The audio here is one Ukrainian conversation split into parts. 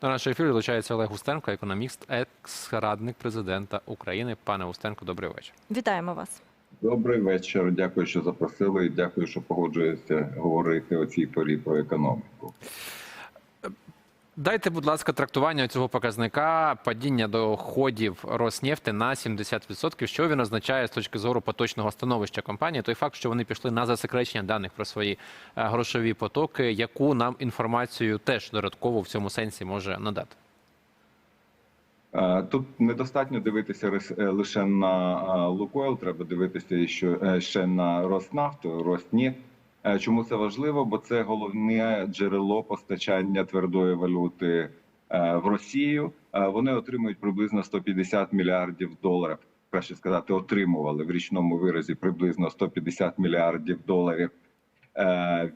До нашого ефіру долучається Олег Устенко, економіст, екс-радник президента України. Пане Устенко, добрий вечір. Вітаємо вас. Добрий вечір. Дякую, що запросили. і Дякую, що погоджуєтеся говорити о цій порі про економіку. Дайте, будь ласка, трактування цього показника падіння доходів Роснефти на 70%. Що він означає з точки зору поточного становища компанії? Той факт, що вони пішли на засекречення даних про свої е, грошові потоки, яку нам інформацію теж додатково в цьому сенсі може надати? Е, Тут недостатньо дивитися е, лише на Лукойл, треба дивитися ще на Роснафту, Роснефть. Е, Чому це важливо? Бо це головне джерело постачання твердої валюти е, в Росію. Е, Вони отримують приблизно 150 мільярдів доларів. Краще сказати, отримували в річному виразі приблизно 150 мільярдів доларів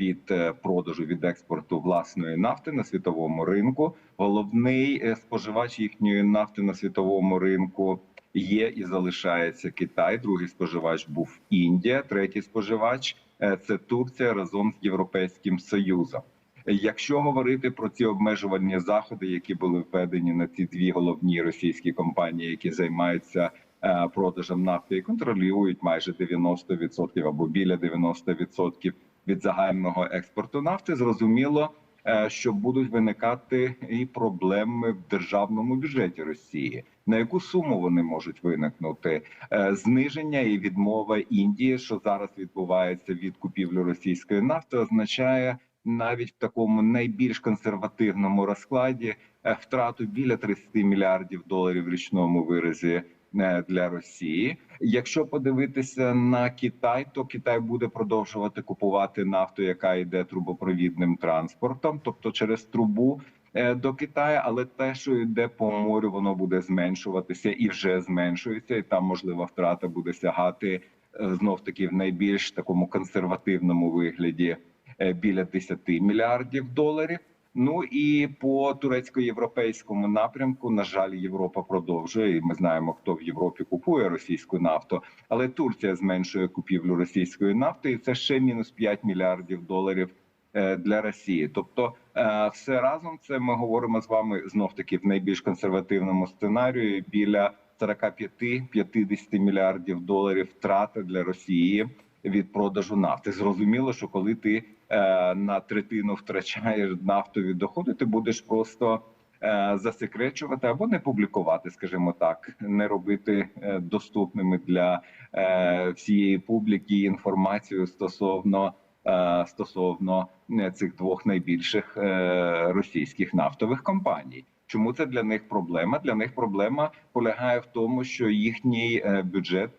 від продажу від експорту власної нафти на світовому ринку. Головний споживач їхньої нафти на світовому ринку є і залишається Китай. Другий споживач був Індія. Третій споживач це Турція разом з Європейським Союзом. Якщо говорити про ці обмежувальні заходи, які були введені на ці дві головні російські компанії, які займаються е, продажем нафти і контролюють майже 90% або біля 90% від загального експорту нафти, зрозуміло, е, що будуть виникати і проблеми в державному бюджеті Росії. На яку суму вони можуть виникнути? Е, Зниження і відмова Індії, що зараз відбувається від купівлі російської нафти, означає навіть в такому найбільш консервативному розкладі е, втрату біля 30 мільярдів доларів в річному виразі е, для Росії. Якщо подивитися на Китай, то Китай буде продовжувати купувати нафту, яка йде трубопровідним транспортом, тобто через трубу до Китаю, але те, що йде по морю, воно буде зменшуватися і вже зменшується, і там можлива втрата буде сягати знов таки в найбільш такому консервативному вигляді е, біля 10 мільярдів доларів. Ну і по турецько-європейському напрямку, на жаль, Європа продовжує. І ми знаємо, хто в Європі купує російську нафту, але Турція зменшує купівлю російської нафти, і це ще мінус 5 мільярдів доларів е, для Росії. Тобто, е, все разом це ми говоримо з вами знов таки в найбільш консервативному сценарії біля 45-50 мільярдів доларів втрати для Росії від продажу нафти. Зрозуміло, що коли ти е, на третину втрачаєш нафтові доходи, ти будеш просто е, засекречувати або не публікувати, скажімо так, не робити е, доступними для е, всієї публіки інформацію стосовно. Е, Стосовно е, цих двох найбільших е, російських нафтових компаній, чому це для них проблема? Для них проблема полягає в тому, що їхній бюджет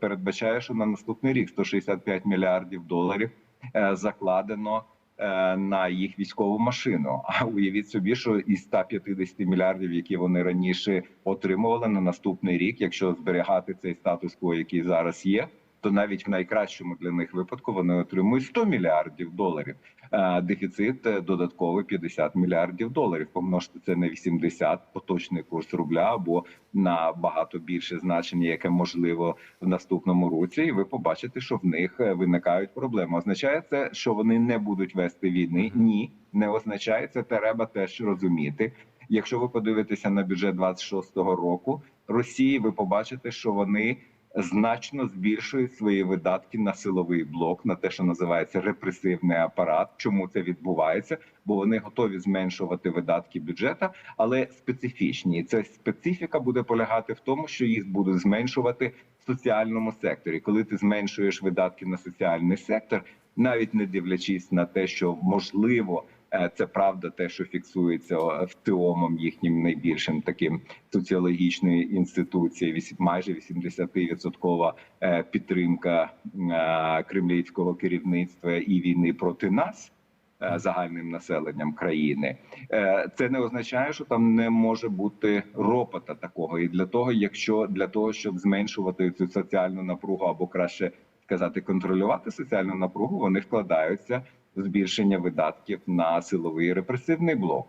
передбачає, що на наступний рік 165 мільярдів доларів закладено на їх військову машину. А уявіть собі, що із 150 мільярдів, які вони раніше отримували на наступний рік, якщо зберігати цей статус-кво, який зараз є. То навіть в найкращому для них випадку вони отримують 100 мільярдів доларів. Е, Дефіцит е, додатковий 50 мільярдів доларів. Помножте це на 80 поточний курс рубля або на багато більше значення, яке можливо в наступному році. І ви побачите, що в них е, виникають проблеми. Означає це, що вони не будуть вести війни? Ні, не означає це. Треба теж розуміти. Якщо ви подивитеся на бюджет 26-го року Росії, ви побачите, що вони значно збільшують свої видатки на силовий блок, на те, що називається репресивний апарат. Чому це відбувається? Бо вони готові зменшувати видатки бюджета, але специфічні. І ця специфіка буде полягати в тому, що їх будуть зменшувати в соціальному секторі. Коли ти зменшуєш видатки на соціальний сектор, навіть не дивлячись на те, що можливо. Е, Це правда, те, що фіксується в ТИОМом їхнім найбільшим таким соціологічної інституції, вісі- майже 80% е, підтримка е, кремлівського керівництва і війни проти нас загальним населенням країни. Це не означає, що там не може бути ропота такого. І для того, якщо для того, щоб зменшувати цю соціальну напругу, або краще сказати, контролювати соціальну напругу, вони вкладаються збільшення видатків на силовий репресивний блок.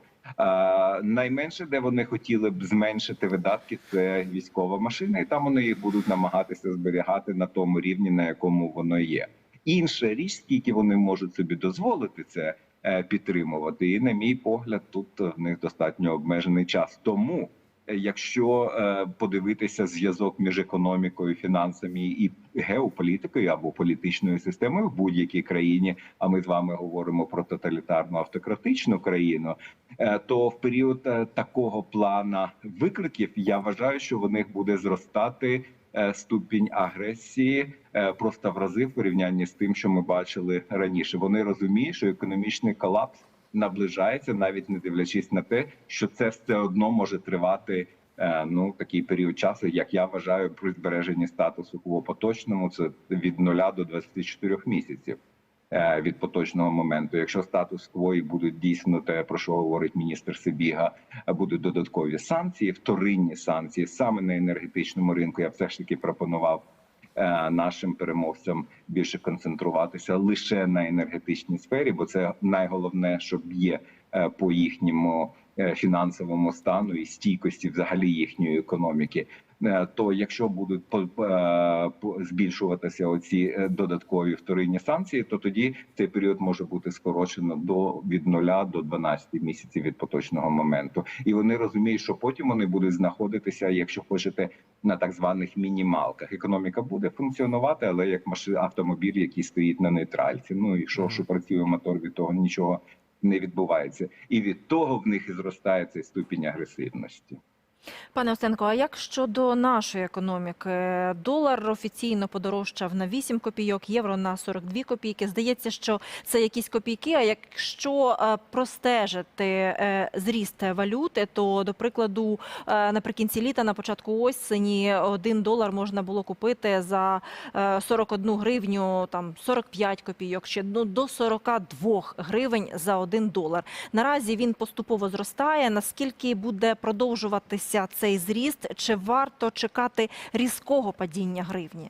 Найменше, де вони хотіли б зменшити видатки, це військова машина, і там вони їх будуть намагатися зберігати на тому рівні, на якому воно є. Інша річ, скільки вони можуть собі дозволити це е, підтримувати. І на мій погляд, тут в них достатньо обмежений час. Тому, якщо е, подивитися зв'язок між економікою, фінансами і геополітикою або політичною системою в будь-якій країні, а ми з вами говоримо про тоталітарну автократичну країну, е, то в період е, такого плана викликів я вважаю, що в них буде зростати ступінь агресії просто в рази в порівнянні з тим, що ми бачили раніше. Вони розуміють, що економічний колапс наближається, навіть не дивлячись на те, що це все одно може тривати. е, Ну, такий період часу, як я вважаю, при збереженні статусу кво поточному, це від 0 до 24 місяців е, від поточного моменту. Якщо статус кво і будуть дійсно те, про що говорить міністр Сибіга, будуть додаткові санкції, вторинні санкції саме на енергетичному ринку. Я все ж таки пропонував нашим переможцям більше концентруватися лише на енергетичній сфері, бо це найголовне, що б'є е, по їхньому е, фінансовому стану і стійкості взагалі їхньої економіки. Е, То якщо будуть е, збільшуватися оці е, додаткові вторинні санкції, то тоді цей період може бути скорочено до від 0 до 12 місяців від поточного моменту. І вони розуміють, що потім вони будуть знаходитися, якщо хочете, на так званих мінімалках. Економіка буде функціонувати, але як машин автомобіль, який стоїть на нейтральці. Ну і що, що працює мотор, від того нічого не відбувається, і від того в них і зростає цей ступінь агресивності. Пане Остенко, а як щодо нашої економіки? Долар офіційно подорожчав на 8 копійок, євро на 42 копійки. Здається, що це якісь копійки. А якщо е, простежити е, зріст валюти, то до прикладу, е, наприкінці літа, на початку осені, один долар можна було купити за е, 41 гривню, там 45 копійок, ще ну, до 42 гривень за один долар. Наразі він поступово зростає. Наскільки буде продовжуватися цей зріст? Чи варто чекати різкого падіння гривні?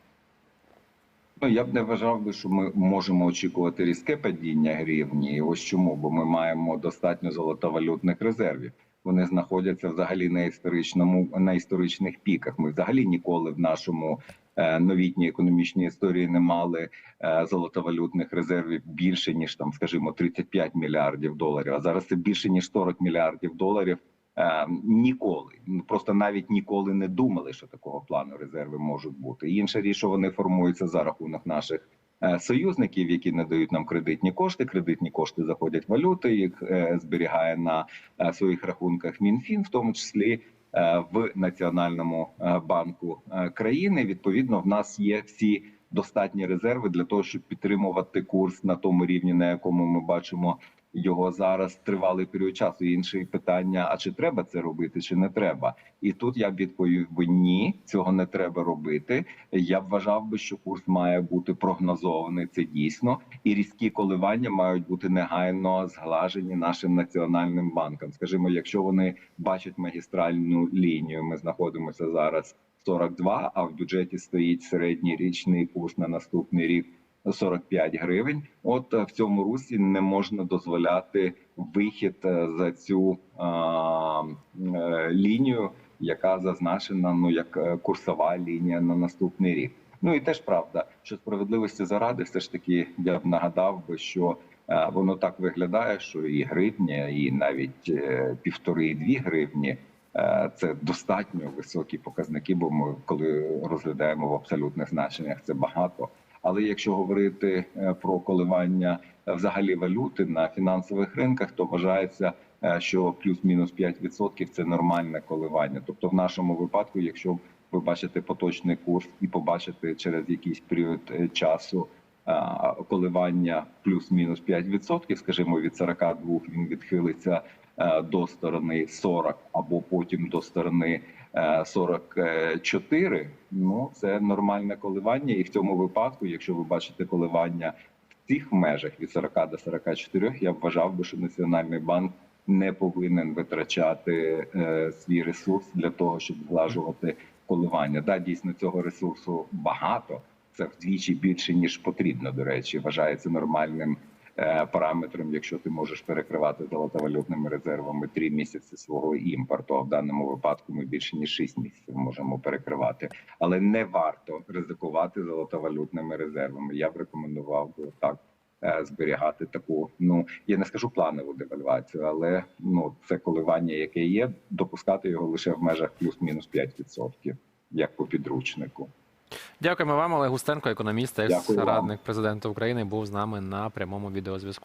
Ну я б не вважав би, що ми можемо очікувати різке падіння гривні. Ось чому, бо ми маємо достатньо золотовалютних резервів. Вони знаходяться взагалі на історичному на історичних піках. Ми взагалі ніколи в нашому е, новітній економічній історії не мали е, золотовалютних резервів більше ніж там, скажімо, 35 мільярдів доларів. А зараз це більше ніж 40 мільярдів доларів. Е, ніколи просто навіть ніколи не думали, що такого плану резерви можуть бути. Інша річ, що вони формуються за рахунок наших е, союзників, які не дають нам кредитні кошти. Кредитні кошти заходять в валюти, їх е, зберігає на е, своїх рахунках МінФін, в тому числі в Національному банку країни. Відповідно, в нас є всі достатні резерви для того, щоб підтримувати курс на тому рівні, на якому ми бачимо його зараз тривалий період часу. Інше питання: а чи треба це робити, чи не треба? І тут я б відповів би ні, цього не треба робити. Я б вважав би, що курс має бути прогнозований. Це дійсно, і різкі коливання мають бути негайно зглажені нашим національним банкам. Скажімо, якщо вони бачать магістральну лінію, ми знаходимося зараз 42, а в бюджеті стоїть середній річний курс на наступний рік. 45 гривень. От е, в цьому русі не можна дозволяти вихід е, за цю а, е, лінію, яка зазначена ну як курсова лінія на наступний рік. Ну і теж правда, що справедливості заради, все ж таки я б нагадав би, що воно так виглядає, що і гривня, і навіть е, півтори і дві гривні. Це достатньо високі показники, бо ми коли розглядаємо в абсолютних значеннях, це багато. Але якщо говорити е, про коливання е, взагалі валюти на фінансових ринках, то вважається, е, що плюс-мінус 5% – це нормальне коливання. Тобто, в нашому випадку, якщо ви бачите поточний курс і побачите через якийсь період часу коливання плюс-мінус 5%, скажімо, від 42 він відхилиться до сторони 40 або потім до сторони 44, ну це нормальне коливання, і в цьому випадку, якщо ви бачите коливання в цих межах від 40 до 44, я вважав би, що національний банк не повинен витрачати е, свій ресурс для того, щоб зглажувати коливання. Да, дійсно цього ресурсу багато. Це вдвічі більше ніж потрібно. До речі, вважається нормальним е, параметром, якщо ти можеш перекривати золотовалютними резервами три місяці свого імпорту. А в даному випадку ми більше ніж 6 місяців можемо перекривати, але не варто ризикувати золотовалютними резервами. Я б рекомендував би так е, зберігати таку. Ну я не скажу планову девальвацію, але ну це коливання, яке є, допускати його лише в межах плюс-мінус 5%, як по підручнику. Дякуємо вам, Олег Густенко, економіст, екс-радник президента України, був з нами на прямому відеозв'язку.